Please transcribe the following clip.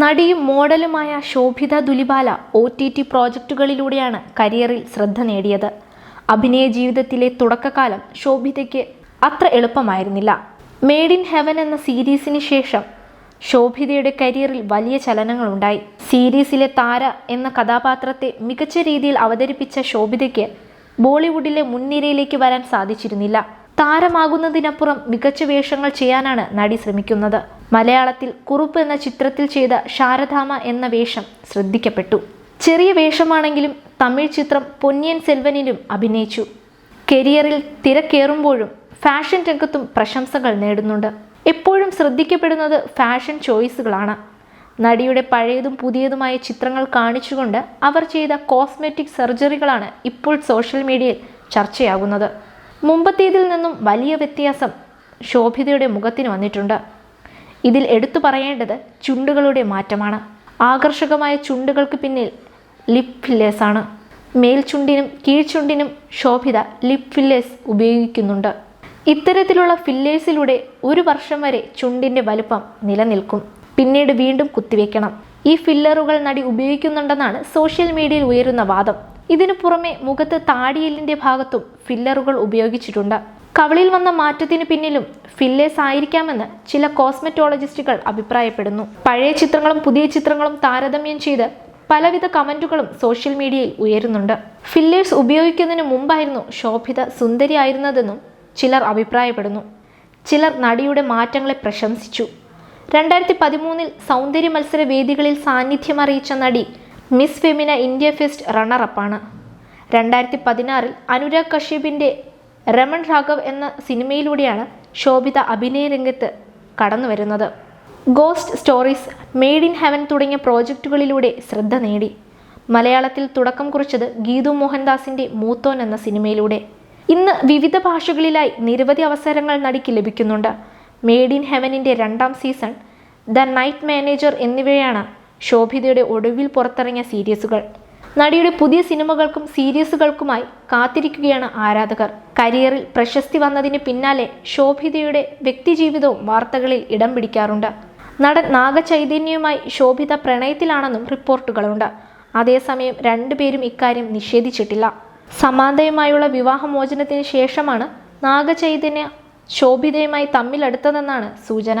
നടിയും മോഡലുമായ Sobhita Dhulipala O T T പ്രോജക്റ്റുകളിലൂടെയാണ് കരിയറിൽ ശ്രദ്ധ നേടിയത്. അഭിനയ ജീവിതത്തിലെ തുടക്കകാലം ശോഭിതയ്ക്ക് അത്ര എളുപ്പമായിരുന്നില്ല. മെയ്ഡ് ഇൻ ഹെവൻ എന്ന സീരീസിന് ശേഷം ശോഭിതയുടെ കരിയറിൽ വലിയ ചലനങ്ങളുണ്ടായി. സീരീസിലെ താര എന്ന കഥാപാത്രത്തെ മികച്ച രീതിയിൽ അവതരിപ്പിച്ച ശോഭിതയ്ക്ക് ബോളിവുഡിലെ മുൻനിരയിലേക്ക് വരാൻ സാധിച്ചിരുന്നില്ല. താരമാകുന്നതിനപ്പുറം മികച്ച വേഷങ്ങൾ ചെയ്യാനാണ് നടി ശ്രമിക്കുന്നത്. മലയാളത്തിൽ കുറുപ്പ് എന്ന ചിത്രത്തിൽ ചെയ്ത ശാരദാമ എന്ന വേഷം ശ്രദ്ധിക്കപ്പെട്ടു. ചെറിയ വേഷമാണെങ്കിലും തമിഴ് ചിത്രം പൊന്നിയൻ സെൽവനിലും അഭിനയിച്ചു. കരിയറിൽ തിരക്കേറുമ്പോഴും ഫാഷൻ രംഗത്തും പ്രശംസകൾ നേടുന്നുണ്ട്. എപ്പോഴും ശ്രദ്ധിക്കപ്പെടുന്നത് ഫാഷൻ ചോയ്സുകളാണ്. നടിയുടെ പഴയതും പുതിയതുമായ ചിത്രങ്ങൾ കാണിച്ചുകൊണ്ട് അവർ ചെയ്ത കോസ്മെറ്റിക് സർജറികളാണ് ഇപ്പോൾ സോഷ്യൽ മീഡിയയിൽ ചർച്ചയാകുന്നത്. മുമ്പത്തേതിൽ നിന്നും വലിയ വ്യത്യാസം ശോഭിതയുടെ മുഖത്തിന് വന്നിട്ടുണ്ട്. ഇതിൽ എടുത്തു പറയേണ്ടത് ചുണ്ടുകളുടെ മാറ്റമാണ്. ആകർഷകമായ ചുണ്ടുകൾക്ക് പിന്നിൽ ലിപ് ഫില്ലേഴ്സ് ആണ്. മേൽചുണ്ടിനും കീഴ്ചുണ്ടിനും ശോഭിത ലിപ് ഫില്ലേഴ്സ് ഉപയോഗിക്കുന്നുണ്ട്. ഇത്തരത്തിലുള്ള ഫില്ലേഴ്സിലൂടെ ഒരു വർഷം വരെ ചുണ്ടിന്റെ വലുപ്പം നിലനിൽക്കും. പിന്നീട് വീണ്ടും കുത്തിവെക്കണം. ഈ ഫില്ലറുകൾ നടി ഉപയോഗിക്കുന്നുണ്ടെന്നാണ് സോഷ്യൽ മീഡിയയിൽ ഉയരുന്ന വാദം. ഇതിനു പുറമെ മുഖത്ത് താടിയെല്ലിന്റെ ഭാഗത്തും ഫില്ലറുകൾ ഉപയോഗിച്ചിട്ടുണ്ട്. കവിളിൽ വന്ന മാറ്റത്തിന് പിന്നിലും ഫില്ലേഴ്സ് ആയിരിക്കാമെന്ന് ചില കോസ്മെറ്റോളജിസ്റ്റുകൾ അഭിപ്രായപ്പെടുന്നു. പഴയ ചിത്രങ്ങളും പുതിയ ചിത്രങ്ങളും താരതമ്യം ചെയ്ത് പലവിധ കമന്റുകളും സോഷ്യൽ മീഡിയയിൽ ഉയരുന്നുണ്ട്. ഫില്ലേഴ്സ് ഉപയോഗിക്കുന്നതിന് മുമ്പായിരുന്നു ശോഭിത സുന്ദരിയായിരുന്നതെന്നും ചിലർ അഭിപ്രായപ്പെടുന്നു. ചിലർ നടിയുടെ മാറ്റങ്ങളെ പ്രശംസിച്ചു. രണ്ടായിരത്തി പതിമൂന്നിൽ സൗന്ദര്യ മത്സര വേദികളിൽ സാന്നിധ്യം അറിയിച്ച നടി മിസ് ഫെമിന ഇന്ത്യ ഫെസ്റ്റ് റണ്ണറപ്പാണ്. രണ്ടായിരത്തി പതിനാറിൽ അനുരാഗ് കശ്യപിന്റെ രമൺ രാഘവ് എന്ന സിനിമയിലൂടെയാണ് ശോഭിത അഭിനയ രംഗത്ത് കടന്നു വരുന്നത്. Ghost stories made in heaven തുടങ്ങിയ പ്രോജക്റ്റുകളിലൂടെ ശ്രദ്ധ നേടി. മലയാളത്തിൽ തുടക്കം കുറിച്ചത് ഗീതു മോഹൻദാസിന്റെ മൂത്തോൻ എന്ന സിനിമയിലൂടെ. ഇന്ന് വിവിധ ഭാഷകളിലായി നിരവധി അവസരങ്ങൾ നടിക്ക് ലഭിക്കുന്നുണ്ട്. മെയ്ഡ് ഇൻ ഹെവനിന്റെ രണ്ടാം സീസൺ ദ നൈറ്റ് മാനേജർ എന്നിവയാണ് ശോഭിതയുടെ ഒടുവിൽ പുറത്തിറങ്ങിയ സീരീസുകൾ. നടിയുടെ പുതിയ സിനിമകൾക്കും സീരീസുകൾക്കുമായി കാത്തിരിക്കുകയാണ് ആരാധകർ. കരിയറിൽ പ്രശസ്തി വന്നതിന് പിന്നാലെ ശോഭിതയുടെ വ്യക്തിജീവിതവും വാർത്തകളിൽ ഇടം പിടിക്കാറുണ്ട്. നടൻ നാഗചൈതന്യവുമായി ശോഭിത പ്രണയത്തിലാണെന്നും റിപ്പോർട്ടുകളുണ്ട്. അതേസമയം രണ്ടുപേരും ഇക്കാര്യം നിഷേധിച്ചിട്ടില്ല. സമാന്തയുമായുള്ള വിവാഹമോചനത്തിന് ശേഷമാണ് നാഗചൈതന്യ ശോഭിതയുമായി തമ്മിലടുത്തതെന്നാണ് സൂചന.